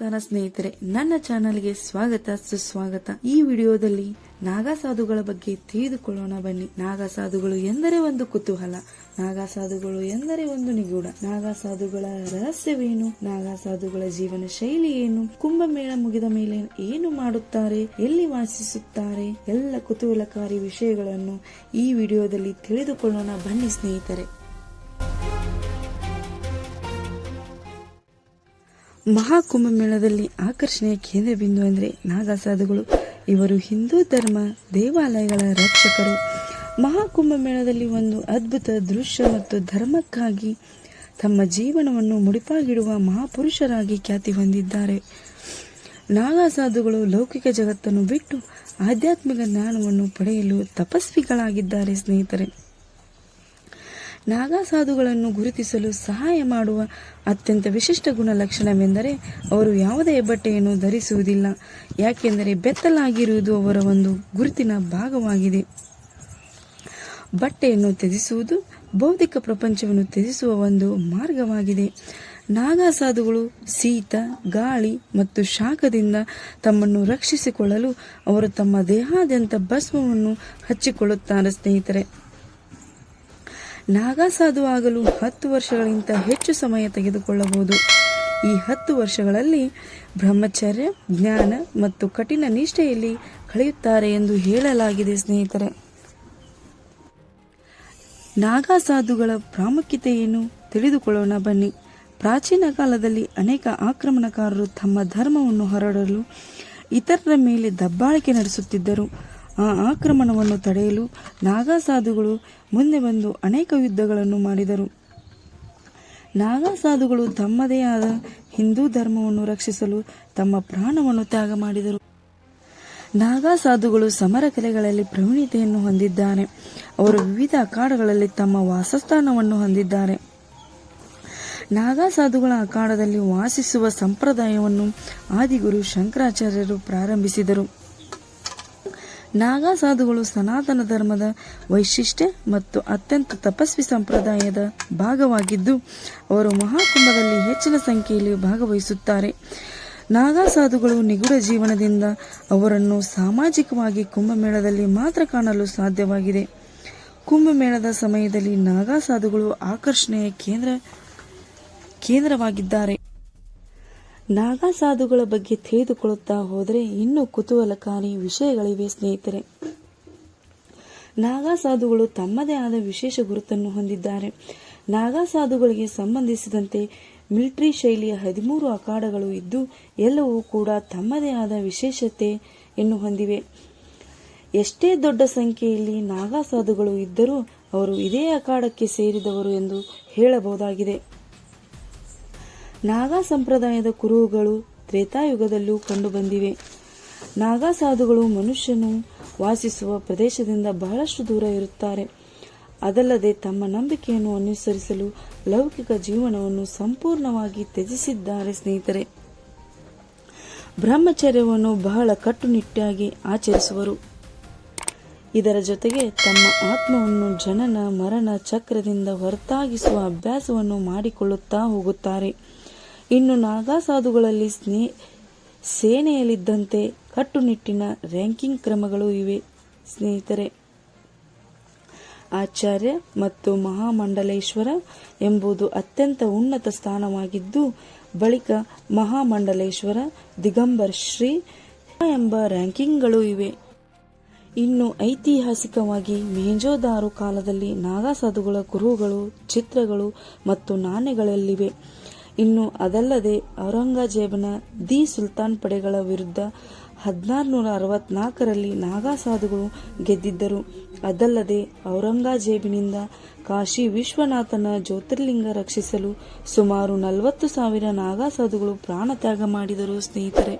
ನಮಸ್ಕಾರ ಸ್ನೇಹಿತರೆ, ನನ್ನ ಚಾನಲ್ಗೆ ಸ್ವಾಗತ, ಸುಸ್ವಾಗತ. ಈ ವಿಡಿಯೋದಲ್ಲಿ ನಾಗಾ ಸಾಧುಗಳ ಬಗ್ಗೆ ತಿಳಿದುಕೊಳ್ಳೋಣ ಬನ್ನಿ. ನಾಗಾ ಸಾಧುಗಳು ಎಂದರೆ ಒಂದು ಕುತೂಹಲ, ನಾಗಾ ಸಾಧುಗಳು ಎಂದರೆ ಒಂದು ನಿಗೂಢ. ನಾಗಾ ಸಾಧುಗಳ ರಹಸ್ಯವೇನು? ನಾಗಾ ಸಾಧುಗಳ ಜೀವನ ಶೈಲಿ ಏನು? ಕುಂಭಮೇಳ ಮುಗಿದ ಮೇಲೆ ಏನು ಮಾಡುತ್ತಾರೆ? ಎಲ್ಲಿ ವಾಸಿಸುತ್ತಾರೆ? ಎಲ್ಲ ಕುತೂಹಲಕಾರಿ ವಿಷಯಗಳನ್ನು ಈ ವಿಡಿಯೋದಲ್ಲಿ ತಿಳಿದುಕೊಳ್ಳೋಣ ಬನ್ನಿ ಸ್ನೇಹಿತರೆ. ಮಹಾಕುಂಭಮೇಳದಲ್ಲಿ ಆಕರ್ಷಣೆಯ ಕೇಂದ್ರ ಬಿಂದು ಅಂದರೆ ನಾಗಸಾಧುಗಳು. ಇವರು ಹಿಂದೂ ಧರ್ಮ, ದೇವಾಲಯಗಳ ರಕ್ಷಕರು. ಮಹಾಕುಂಭಮೇಳದಲ್ಲಿ ಒಂದು ಅದ್ಭುತ ದೃಶ್ಯ ಮತ್ತು ಧರ್ಮಕ್ಕಾಗಿ ತಮ್ಮ ಜೀವನವನ್ನು ಮುಡಿಪಾಗಿಡುವ ಮಹಾಪುರುಷರಾಗಿ ಖ್ಯಾತಿ ಹೊಂದಿದ್ದಾರೆ. ನಾಗಸಾಧುಗಳು ಲೌಕಿಕ ಜಗತ್ತನ್ನು ಬಿಟ್ಟು ಆಧ್ಯಾತ್ಮಿಕ ಜ್ಞಾನವನ್ನು ಪಡೆಯಲು ತಪಸ್ವಿಗಳಾಗಿದ್ದಾರೆ ಸ್ನೇಹಿತರೆ. ನಾಗಾ ಸಾಧುಗಳನ್ನು ಗುರುತಿಸಲು ಸಹಾಯ ಮಾಡುವ ಅತ್ಯಂತ ವಿಶಿಷ್ಟ ಗುಣಲಕ್ಷಣವೆಂದರೆ ಅವರು ಯಾವುದೇ ಬಟ್ಟೆಯನ್ನು ಧರಿಸುವುದಿಲ್ಲ. ಯಾಕೆಂದರೆ ಬೆತ್ತಲಾಗಿರುವುದು ಅವರ ಒಂದು ಗುರುತಿನ ಭಾಗವಾಗಿದೆ. ಬಟ್ಟೆಯನ್ನು ತ್ಯಜಿಸುವುದು ಬೌದ್ಧಿಕ ಪ್ರಪಂಚವನ್ನು ತ್ಯಜಿಸುವ ಒಂದು ಮಾರ್ಗವಾಗಿದೆ. ನಾಗಾ ಸಾಧುಗಳು ಶೀತ, ಗಾಳಿ ಮತ್ತು ಶಾಖದಿಂದ ತಮ್ಮನ್ನು ರಕ್ಷಿಸಿಕೊಳ್ಳಲು ಅವರು ತಮ್ಮ ದೇಹಾದ್ಯಂತ ಭಸ್ಮವನ್ನು ಹಚ್ಚಿಕೊಳ್ಳುತ್ತಾರೆ ಸ್ನೇಹಿತರೆ. ನಾಗಾಸಾಧು ಆಗಲು ಹತ್ತು ವರ್ಷಗಳಿಗಿಂತ ಹೆಚ್ಚು ಸಮಯ ತೆಗೆದುಕೊಳ್ಳಬಹುದು. ಈ ಹತ್ತು ವರ್ಷಗಳಲ್ಲಿ ಬ್ರಹ್ಮಚರ್ಯ, ಜ್ಞಾನ ಮತ್ತು ಕಠಿಣ ನಿಷ್ಠೆಯಲ್ಲಿ ಕಳೆಯುತ್ತಾರೆ ಎಂದು ಹೇಳಲಾಗಿದೆ ಸ್ನೇಹಿತರೆ. ನಾಗಾಸಾಧುಗಳ ಏನು ತಿಳಿದುಕೊಳ್ಳೋಣ ಬನ್ನಿ. ಪ್ರಾಚೀನ ಕಾಲದಲ್ಲಿ ಅನೇಕ ಆಕ್ರಮಣಕಾರರು ತಮ್ಮ ಧರ್ಮವನ್ನು ಹರಡಲು ಇತರರ ಮೇಲೆ ದಬ್ಬಾಳಿಕೆ ನಡೆಸುತ್ತಿದ್ದರು. ಆ ಆಕ್ರಮಣವನ್ನು ತಡೆಯಲು ನಾಗಾ ಸಾಧುಗಳು ಮುಂದೆ ಬಂದು ಅನೇಕ ಯುದ್ಧಗಳನ್ನು ಮಾಡಿದರು. ನಾಗಾ ಸಾಧುಗಳು ತಮ್ಮದೇ ಆದ ಹಿಂದೂ ಧರ್ಮವನ್ನು ರಕ್ಷಿಸಲು ತಮ್ಮ ಪ್ರಾಣವನ್ನು ತ್ಯಾಗ ಮಾಡಿದರು. ನಾಗಾ ಸಾಧುಗಳು ಸಮರ ಕಲೆಗಳಲ್ಲಿ ಪ್ರವೀಣತೆಯನ್ನು ಹೊಂದಿದ್ದಾರೆ. ಅವರು ವಿವಿಧ ಅಖಾಡಗಳಲ್ಲಿ ತಮ್ಮ ವಾಸಸ್ಥಾನವನ್ನು ಹೊಂದಿದ್ದಾರೆ. ನಾಗಾ ಸಾಧುಗಳ ಅಖಾಡದಲ್ಲಿ ವಾಸಿಸುವ ಸಂಪ್ರದಾಯವನ್ನು ಆದಿಗುರು ಶಂಕರಾಚಾರ್ಯರು ಪ್ರಾರಂಭಿಸಿದರು. ನಾಗಾ ಸಾಧುಗಳು ಸನಾತನ ಧರ್ಮದ ವೈಶಿಷ್ಟ್ಯ ಮತ್ತು ಅತ್ಯಂತ ತಪಸ್ವಿ ಸಂಪ್ರದಾಯದ ಭಾಗವಾಗಿದ್ದು, ಅವರು ಮಹಾಕುಂಭದಲ್ಲಿ ಹೆಚ್ಚಿನ ಸಂಖ್ಯೆಯಲ್ಲಿ ಭಾಗವಹಿಸುತ್ತಾರೆ. ನಾಗಾ ಸಾಧುಗಳು ನಿಗೂಢ ಜೀವನದಿಂದ ಅವರನ್ನು ಸಾಮಾಜಿಕವಾಗಿ ಕುಂಭಮೇಳದಲ್ಲಿ ಮಾತ್ರ ಕಾಣಲು ಸಾಧ್ಯವಾಗಿದೆ. ಕುಂಭಮೇಳದ ಸಮಯದಲ್ಲಿ ನಾಗಾ ಸಾಧುಗಳು ಆಕರ್ಷಣೆಯ ಕೇಂದ್ರ, ಕೇಂದ್ರವಾಗಿದ್ದಾರೆ. ನಾಗಾ ಸಾಧುಗಳ ಬಗ್ಗೆ ತಿಳಿದುಕೊಳ್ಳುತ್ತಾ ಹೋದರೆ ಇನ್ನೂ ಕುತೂಹಲಕಾರಿ ವಿಷಯಗಳಿವೆ, ಸ್ನೇಹಿತರೆ. ನಾಗಾ ಸಾಧುಗಳು ತಮ್ಮದೇ ಆದ ವಿಶೇಷ ಗುರುತನ್ನು ಹೊಂದಿದ್ದಾರೆ. ನಾಗಾ ಸಾಧುಗಳಿಗೆ ಸಂಬಂಧಿಸಿದಂತೆ ಮಿಲಿಟರಿ ಶೈಲಿಯ ಹದಿಮೂರು ಅಖಾಡಗಳು ಇದ್ದು, ಎಲ್ಲವೂ ಕೂಡ ತಮ್ಮದೇ ಆದ ವಿಶೇಷತೆಯನ್ನು ಹೊಂದಿವೆ. ಎಷ್ಟೇ ದೊಡ್ಡ ಸಂಖ್ಯೆಯಲ್ಲಿ ನಾಗಾ ಸಾಧುಗಳು ಇದ್ದರೂ, ಅವರು ಇದೇ ಅಖಾಡಕ್ಕೆ ಸೇರಿದವರು ಎಂದು ಹೇಳಬಹುದಾಗಿದೆ. ನಾಗಾ ಸಂಪ್ರದಾಯದ ಕುರುಹುಗಳು ತ್ರೇತಾಯುಗದಲ್ಲೂ ಕಂಡುಬಂದಿವೆ. ನಾಗಾ ಸಾಧುಗಳು ಮನುಷ್ಯನು ವಾಸಿಸುವ ಪ್ರದೇಶದಿಂದ ಬಹಳಷ್ಟು ದೂರ ಇರುತ್ತಾರೆ. ಅದಲ್ಲದೆ ತಮ್ಮ ನಂಬಿಕೆಯನ್ನು ಅನುಸರಿಸಲು ಲೌಕಿಕ ಜೀವನವನ್ನು ಸಂಪೂರ್ಣವಾಗಿ ತ್ಯಜಿಸಿದ್ದಾರೆ ಸ್ನೇಹಿತರೆ. ಬ್ರಹ್ಮಚರ್ಯವನ್ನು ಬಹಳ ಕಟ್ಟುನಿಟ್ಟಾಗಿ ಆಚರಿಸುವರು. ಇದರ ಜೊತೆಗೆ ತಮ್ಮ ಆತ್ಮವನ್ನು ಜನನ, ಮರಣ, ಚಕ್ರದಿಂದ ಹೊರತಾಗಿಸುವ ಅಭ್ಯಾಸವನ್ನು ಮಾಡಿಕೊಳ್ಳುತ್ತಾ ಹೋಗುತ್ತಾರೆ. ಇನ್ನು ನಾಗಾ ಸಾಧುಗಳಲ್ಲಿ ಸ್ನೇ, ಸೇನೆಯಲ್ಲಿದ್ದಂತೆ ಕಟ್ಟುನಿಟ್ಟಿನ ರ್ಯಾಂಕಿಂಗ್ ಕ್ರಮಗಳು ಇವೆ, ಸ್ನೇಹಿತರೆ. ಆಚಾರ್ಯ ಮತ್ತು ಮಹಾಮಂಡಲೇಶ್ವರ ಎಂಬುದು ಅತ್ಯಂತ ಉನ್ನತ ಸ್ಥಾನವಾಗಿದ್ದು, ಬಳಿಕ ಮಹಾಮಂಡಲೇಶ್ವರ, ದಿಗಂಬರ್ ಶ್ರೀ ಎಂಬ ರ್ಯಾಂಕಿಂಗ್ಗಳು ಇವೆ. ಇನ್ನು ಐತಿಹಾಸಿಕವಾಗಿ ಮೇಜೋದಾರು ಕಾಲದಲ್ಲಿ ನಾಗಾಸಾಧುಗಳ ಕುರುಹುಗಳು, ಚಿತ್ರಗಳು ಮತ್ತು ನಾಣ್ಯಗಳಲ್ಲಿವೆ. ಇನ್ನು ಅದಲ್ಲದೆ ಔರಂಗಜೇಬನ ದಿ ಸುಲ್ತಾನ್ ಪಡೆಗಳ ವಿರುದ್ಧ ಹದಿನಾರುನೂರ ಅರವತ್ನಾಲ್ಕರಲ್ಲಿ ನಾಗಾ ಸಾಧುಗಳು ಗೆದ್ದಿದ್ದರು. ಅದಲ್ಲದೆ ಔರಂಗಜೇಬಿನಿಂದ ಕಾಶಿ ವಿಶ್ವನಾಥನ ಜ್ಯೋತಿರ್ಲಿಂಗ ರಕ್ಷಿಸಲು ಸುಮಾರು ನಲವತ್ತು ಸಾವಿರ ನಾಗಾ ಸಾಧುಗಳು ಪ್ರಾಣ ತ್ಯಾಗ ಮಾಡಿದರು ಸ್ನೇಹಿತರೆ.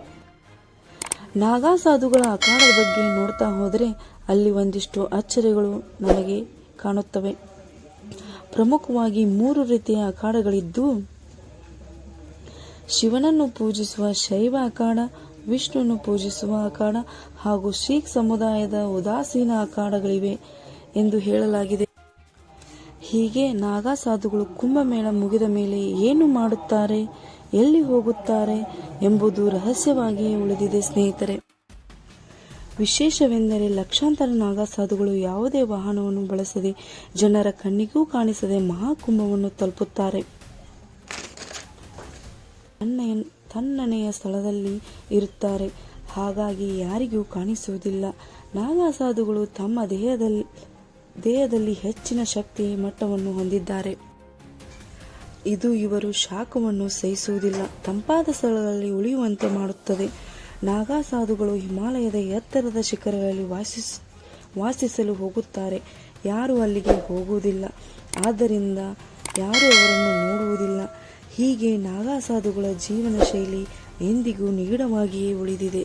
ನಾಗಾ ಸಾಧುಗಳ ಅಖಾಡದ ಬಗ್ಗೆ ನೋಡ್ತಾ ಹೋದರೆ ಅಲ್ಲಿ ಒಂದಿಷ್ಟು ಅಚ್ಚರಿಗಳು ನಮಗೆ ಕಾಣುತ್ತವೆ. ಪ್ರಮುಖವಾಗಿ ಮೂರು ರೀತಿಯ ಅಖಾಡಗಳಿದ್ದು ಶಿವನನ್ನು ಪೂಜಿಸುವ ಶೈವ ಅಖಾಡ ವಿಷ್ಣುವನ್ನು ಪೂಜಿಸುವ ಅಖಾಡ ಹಾಗೂ ಶೀಖ್ ಸಮುದಾಯದ ಉದಾಸೀನ ಅಖಾಡಗಳಿವೆ ಎಂದು ಹೇಳಲಾಗಿದೆ. ಹೀಗೆ ನಾಗಾ ಸಾಧುಗಳು ಕುಂಭಮೇಳ ಮುಗಿದ ಮೇಲೆ ಏನು ಮಾಡುತ್ತಾರೆ, ಎಲ್ಲಿ ಹೋಗುತ್ತಾರೆ ಎಂಬುದು ರಹಸ್ಯವಾಗಿಯೇ ಉಳಿದಿದೆ ಸ್ನೇಹಿತರೆ. ವಿಶೇಷವೆಂದರೆ ಲಕ್ಷಾಂತರ ನಾಗಾ ಸಾಧುಗಳು ಯಾವುದೇ ವಾಹನವನ್ನು ಬಳಸದೆ ಜನರ ಕಣ್ಣಿಗೂ ಕಾಣಿಸದೆ ಮಹಾಕುಂಭವನ್ನು ತಲುಪುತ್ತಾರೆ. ತನ್ನೆಯ ತನ್ನನೆಯ ಸ್ಥಳದಲ್ಲಿ ಇರುತ್ತಾರೆ. ಹಾಗಾಗಿ ಯಾರಿಗೂ ಕಾಣಿಸುವುದಿಲ್ಲ. ನಾಗಾಸಾಧುಗಳು ತಮ್ಮ ದೇಹದಲ್ಲಿ ದೇಹದಲ್ಲಿ ಹೆಚ್ಚಿನ ಶಕ್ತಿ ಮಟ್ಟವನ್ನು ಹೊಂದಿದ್ದಾರೆ. ಇದು ಇವರು ಶಾಖವನ್ನು ಸಹಿಸುವುದಿಲ್ಲ. ತಂಪಾದ ಸ್ಥಳಗಳಲ್ಲಿ ಉಳಿಯುವಂತೆ ಮಾಡುತ್ತದೆ. ನಾಗಾ ಸಾಧುಗಳು ಹಿಮಾಲಯದ ಎತ್ತರದ ಶಿಖರಗಳಲ್ಲಿ ವಾಸಿಸ ವಾಸಿಸಲು ಹೋಗುತ್ತಾರೆ. ಯಾರು ಅಲ್ಲಿಗೆ ಹೋಗುವುದಿಲ್ಲ. ಆದ್ದರಿಂದ ಯಾರು ಅವರನ್ನು ನೋಡುವುದಿಲ್ಲ. ಹೀಗೆ ನಾಗಾ ಸಾಧುಗಳ ಜೀವನ ಶೈಲಿ ಎಂದಿಗೂ ನಿಗಡವಾಗಿಯೇ ಉಳಿದಿದೆ.